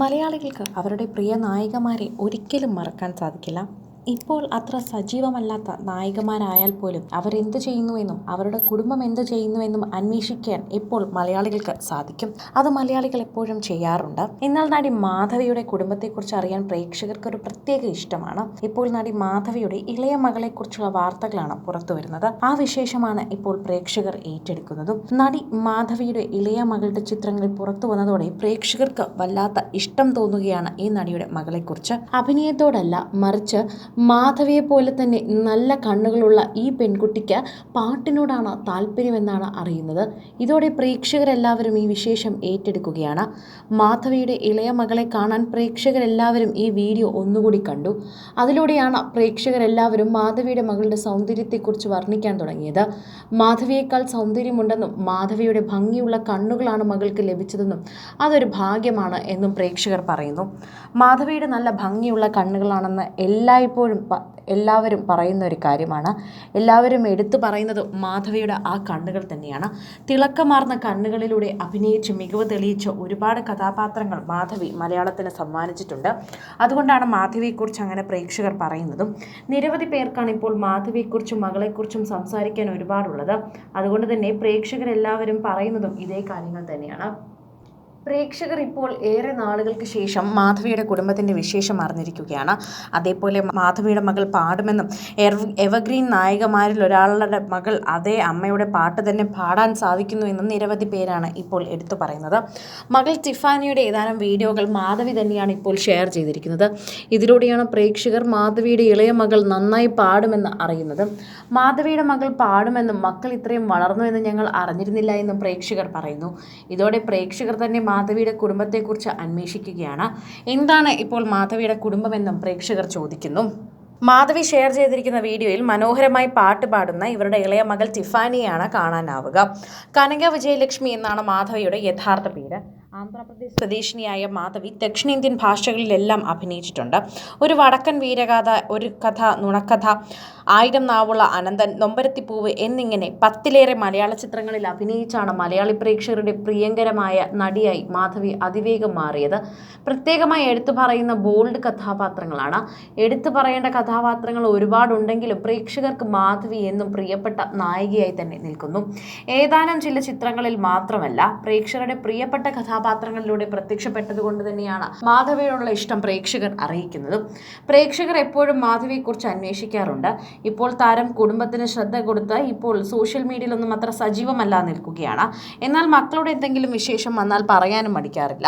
മലയാളികൾക്ക് അവരുടെ പ്രിയ നായികമാരെ ഒരിക്കലും മറക്കാൻ സാധിക്കില്ല. ഇപ്പോൾ അത്ര സജീവമല്ലാത്ത നായികമാരായാൽ പോലും അവരെന്ത് ചെയ്യുന്നുവെന്നും അവരുടെ കുടുംബം എന്ത് ചെയ്യുന്നുവെന്നും അന്വേഷിക്കാൻ ഇപ്പോൾ മലയാളികൾക്ക് സാധിക്കും. അത് മലയാളികൾ എപ്പോഴും ചെയ്യാറുണ്ട്. എന്നാൽ നടി മാധവിയുടെ കുടുംബത്തെക്കുറിച്ച് അറിയാൻ പ്രേക്ഷകർക്ക് ഒരു പ്രത്യേക ഇഷ്ടമാണ്. ഇപ്പോൾ നടി മാധവിയുടെ ഇളയ മകളെക്കുറിച്ചുള്ള വാർത്തകളാണ് പുറത്തു വരുന്നത്. ആ വിശേഷമാണ് ഇപ്പോൾ പ്രേക്ഷകർ ഏറ്റെടുക്കുന്നതും. നടി മാധവിയുടെ ഇളയ മകളുടെ ചിത്രങ്ങൾ പുറത്തു വന്നതോടെ പ്രേക്ഷകർക്ക് വല്ലാത്ത ഇഷ്ടം തോന്നുകയാണ് ഈ നടിയുടെ മകളെക്കുറിച്ച്. അഭിനയത്തോടല്ല മറിച്ച് മാധവിയെ പോലെ തന്നെ നല്ല കണ്ണുകളുള്ള ഈ പെൺകുട്ടിക്ക് പാട്ടിനോടാണ് താല്പര്യമെന്നാണ് അറിയുന്നത്. ഇതോടെ പ്രേക്ഷകരെല്ലാവരും ഈ വിശേഷം ഏറ്റെടുക്കുകയാണ്. മാധവിയുടെ ഇളയ മകളെ കാണാൻ പ്രേക്ഷകരെല്ലാവരും ഈ വീഡിയോ ഒന്നുകൂടി കണ്ടു. അതിലൂടെയാണ് പ്രേക്ഷകരെല്ലാവരും മാധവിയുടെ മകളുടെ സൗന്ദര്യത്തെക്കുറിച്ച് വർണിക്കാൻ തുടങ്ങിയത്. മാധവിയേക്കാൾ സൗന്ദര്യമുണ്ടെന്നും മാധവിയുടെ ഭംഗിയുള്ള കണ്ണുകളാണ് മകൾക്ക് ലഭിച്ചതെന്നും അതൊരു ഭാഗ്യമാണ് എന്നും പ്രേക്ഷകർ പറയുന്നു. മാധവിയുടെ നല്ല ഭംഗിയുള്ള കണ്ണുകളാണെന്ന് എല്ലായ്പ്പോഴും പ- എല്ലാവരും പറയുന്ന ഒരു കാര്യമാണ്. എല്ലാവരും എടുത്തു പറയുന്നത് മാധവിയുടെ ആ കണ്ണുകൾ തന്നെയാണ്. തിളക്കമാർന്ന കണ്ണുകളിലൂടെ അഭിനയിച്ച് മികവ് തെളിയിച്ച ഒരുപാട് കഥാപാത്രങ്ങൾ മാധവി മലയാളത്തിന് സമ്മാനിച്ചിട്ടുണ്ട്. അതുകൊണ്ടാണ് മാധവിയെക്കുറിച്ച് അങ്ങനെ പ്രേക്ഷകർ പറയുന്നതും. നിരവധി പേർക്കാണ് ഇപ്പോൾ മാധവിയെക്കുറിച്ചും മകളെക്കുറിച്ചും സംസാരിക്കാൻ ഒരുപാടുള്ളത്. അതുകൊണ്ട് തന്നെ പ്രേക്ഷകരെല്ലാവരും പറയുന്നതും ഇതേ കാര്യങ്ങൾ തന്നെയാണ്. പ്രേക്ഷകർ ഇപ്പോൾ ഏറെ നാളുകൾക്ക് ശേഷം മാധവിയുടെ കുടുംബത്തിന്റെ വിശേഷം അറിഞ്ഞിരിക്കുകയാണ്. അതേപോലെ മാധവിയുടെ മകൾ പാടുമെന്നും എവർഗ്രീൻ നായികമാരിൽ ഒരാളുടെ മകൾ അതേ അമ്മയുടെ പാട്ട് തന്നെ പാടാൻ സാധിക്കുന്നു എന്നും നിരവധി പേരാണ് ഇപ്പോൾ എടുത്തു പറയുന്നത്. മകൾ ടിഫാനിയുടെ ഏതാനും വീഡിയോകൾ മാധവി തന്നെയാണ് ഇപ്പോൾ ഷെയർ ചെയ്തിരിക്കുന്നത്. ഇതിലൂടെയാണ് പ്രേക്ഷകർ മാധവിയുടെ ഇളയ മകൾ നന്നായി പാടുമെന്ന് അറിയുന്നത്. മാധവിയുടെ മകൾ പാടുമെന്നും മക്കൾ ഇത്രയും വളർന്നു എന്ന് ഞങ്ങൾ അറിഞ്ഞിരുന്നില്ല എന്നും പ്രേക്ഷകർ പറയുന്നു. ഇതോടെ പ്രേക്ഷകർ തന്നെ മാധവിയുടെ കുടുംബത്തെക്കുറിച്ച് അന്വേഷിക്കുകയാണ്. എന്താണ് ഇപ്പോൾ മാധവിയുടെ കുടുംബമെന്നും പ്രേക്ഷകർ ചോദിക്കുന്നു. മാധവി ഷെയർ ചെയ്തിരിക്കുന്ന വീഡിയോയിൽ മനോഹരമായി പാട്ട് പാടുന്ന ഇവരുടെ ഇളയ മകൾ ടിഫാനിയാണ് കാണാനാവുക. കനക വിജയലക്ഷ്മി എന്നാണ് മാധവിയുടെ യഥാർത്ഥ പേര്. ആന്ധ്രാപ്രദേശ് സ്വദേശിനിയായ മാധവി ദക്ഷിണേന്ത്യൻ ഭാഷകളിലെല്ലാം അഭിനയിച്ചിട്ടുണ്ട്. ഒരു വടക്കൻ വീരകഥ ഒരു കഥ നുണക്കഥ ആയിരം നാവുള്ള അനന്തൻ നൊമ്പരത്തിപ്പൂവ് എന്നിങ്ങനെ പത്തിലേറെ മലയാള ചിത്രങ്ങളിൽ അഭിനയിച്ചാണ് മലയാളി പ്രേക്ഷകരുടെ പ്രിയങ്കരമായ നടിയായി മാധവി അതിവേഗം മാറിയത്. പ്രത്യേകമായി എടുത്തു പറയുന്ന ബോൾഡ് കഥാപാത്രങ്ങളാണ്. എടുത്തു പറയേണ്ട കഥാപാത്രങ്ങൾ ഒരുപാടുണ്ടെങ്കിലും പ്രേക്ഷകർക്ക് മാധവി എന്നും പ്രിയപ്പെട്ട നായികയായി തന്നെ നിൽക്കുന്നു. ഏതാനും ചില ചിത്രങ്ങളിൽ മാത്രമല്ല പ്രേക്ഷകരുടെ പ്രിയപ്പെട്ട കഥാപാത്രങ്ങളിലൂടെ പ്രത്യക്ഷപ്പെട്ടത് കൊണ്ട് തന്നെയാണ് മാധവിയോടുള്ള ഇഷ്ടം പ്രേക്ഷകർ അറിയിക്കുന്നത്. പ്രേക്ഷകർ എപ്പോഴും മാധവിയെക്കുറിച്ച് അന്വേഷിക്കാറുണ്ട്. ഇപ്പോൾ താരം കുടുംബത്തിന് ശ്രദ്ധ കൊടുത്ത് ഇപ്പോൾ സോഷ്യൽ മീഡിയയിലൊന്നും അത്ര സജീവമല്ല നിൽക്കുകയാണ്. എന്നാൽ മക്കളുടെ എന്തെങ്കിലും വിശേഷം വന്നാൽ പറയാനും മടിക്കാറില്ല.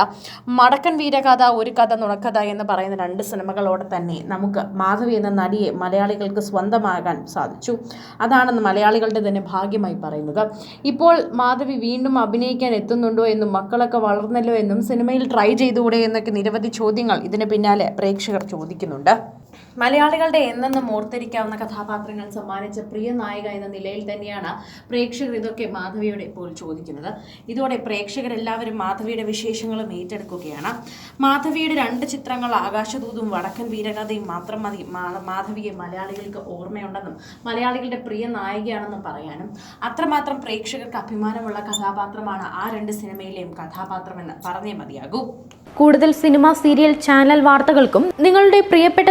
മടക്കൻ വീരകഥ ഒരു കഥ നുണക്കഥ എന്ന് പറയുന്ന രണ്ട് സിനിമകളോടെ തന്നെ നമുക്ക് മാധവി എന്ന നടിയെ മലയാളികൾക്ക് സ്വന്തമാകാൻ സാധിച്ചു. അതാണെന്ന് മലയാളികളുടെ തന്നെ ഭാഗ്യമായി പറയുന്നത്. ഇപ്പോൾ മാധവി വീണ്ടും അഭിനയിക്കാൻ എത്തുന്നുണ്ടോ എന്നും മക്കളൊക്കെ വളർന്നല്ലോ എന്നും സിനിമയിൽ ട്രൈ ചെയ്തുകൂടെ എന്നൊക്കെ നിരവധി ചോദ്യങ്ങൾ ഇതിന് പിന്നാലെ പ്രേക്ഷകർ ചോദിക്കുന്നുണ്ട്. മലയാളികളുടെ എന്നെന്നും ഓർത്തിരിക്കാവുന്ന കഥാപാത്രങ്ങൾ സമ്മാനിച്ച പ്രിയ നായിക എന്ന നിലയിൽ തന്നെയാണ് പ്രേക്ഷകർ ഇതൊക്കെ മാധവിയോട് ഇപ്പോൾ ചോദിക്കുന്നത്. ഇതോടെ പ്രേക്ഷകരെല്ലാവരും മാധവിയുടെ വിശേഷങ്ങളും ഏറ്റെടുക്കുകയാണ്. മാധവിയുടെ രണ്ട് ചിത്രങ്ങൾ ആകാശദൂതും വടക്കൻ വീരകഥയും മാത്രം മതി മാധവിയെ മലയാളികൾക്ക് ഓർമ്മയുണ്ടെന്നും മലയാളികളുടെ പ്രിയ നായികയാണെന്നും പറയാനും. അത്രമാത്രം പ്രേക്ഷകർക്ക് അഭിമാനമുള്ള കഥാപാത്രമാണ് ആ രണ്ട് സിനിമയിലെയും കഥാപാത്രമെന്ന് പറഞ്ഞേ മതിയാകൂ. കൂടുതൽ സിനിമ സീരിയൽ ചാനൽ വാർത്തകൾക്കും നിങ്ങളുടെ പ്രിയപ്പെട്ട